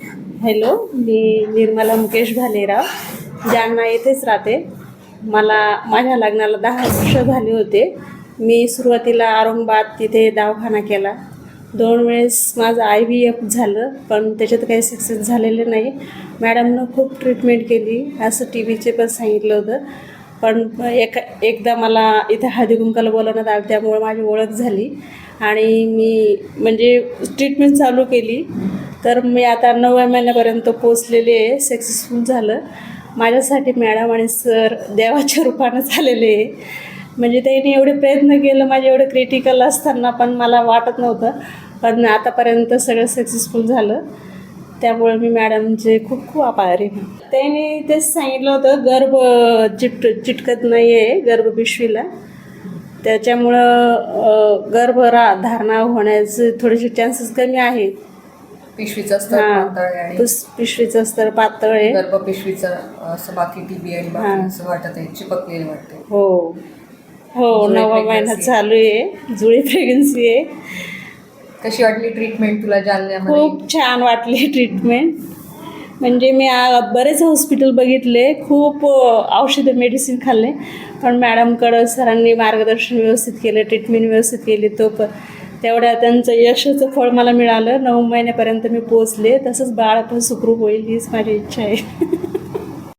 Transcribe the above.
Hello मी निर्मला मुकेश भालेराव जालना येथेच राहते. मला माझ्या लग्नाला दहा वर्ष झाले होते. मी सुरुवातीला औरंगाबाद तिथे दवाखाना केला. दोन वेळेस माझं आय व्ही एफ झालं पण त्याच्यात काही सक्सेस झालेलं नाही. मॅडमनं खूप ट्रीटमेंट केली असं टी व्हीचे पण सांगितलं होतं. पण एका एकदा मला इथं हळदीकुंकाला बोलवण्यात आलं त्यामुळे माझी ओळख झाली. आणि मी म्हणजे ट्रीटमेंट चालू केली. तर मी आता नवव्या महिन्यापर्यंत पोचलेले आहे. सक्सेसफुल झालं. माझ्यासाठी मॅडम आणि सर देवाच्या रूपानं झालेले आहे. म्हणजे त्यांनी एवढे प्रयत्न केलं माझे एवढं क्रिटिकल असताना पण मला वाटत नव्हतं. पण आतापर्यंत सगळं सक्सेसफुल झालं. त्यामुळे मी मॅडमचे खूप खूप आभारी आहे. त्यांनी तेच सांगितलं होतं गर्भ चिट चिटकत नाही आहे गर्भपिशवीला त्याच्यामुळं गर्भ रा धारणा होण्याचे थोडेसे चान्सेस कमी आहेत. पिशवीचं स्तर हां. पातळ आहे. पुस- पिशवीचं स्तर पातळ आहे. गर्भपिशवीचं असं बाकी टीबी आणि बाकी हां. असं वाटत आहे चिपकलेलं वाटते हो. हो जुळी pregnancy. महिना चालू आहे. जुळी प्रेग्नन्सी आहे. कशी वाटली ट्रीटमेंट तुला जालन्यामध्ये? खूप छान वाटली ट्रीटमेंट म्हणजे मी आ- बरेच हॉस्पिटल बघितले. खूप अ, औषधं मेडिसिन खाल्ले. पण मॅडमकडं सरांनी मार्गदर्शन व्यवस्थित केलं ट्रीटमेंट व्यवस्थित केली. तो प तेवढ्या त्यांचं यशाचं फळ मला मिळालं. नऊ महिन्यापर्यंत मी पोचले तसंच बाळ पण सुखरूप होईल हीच माझी इच्छा आहे.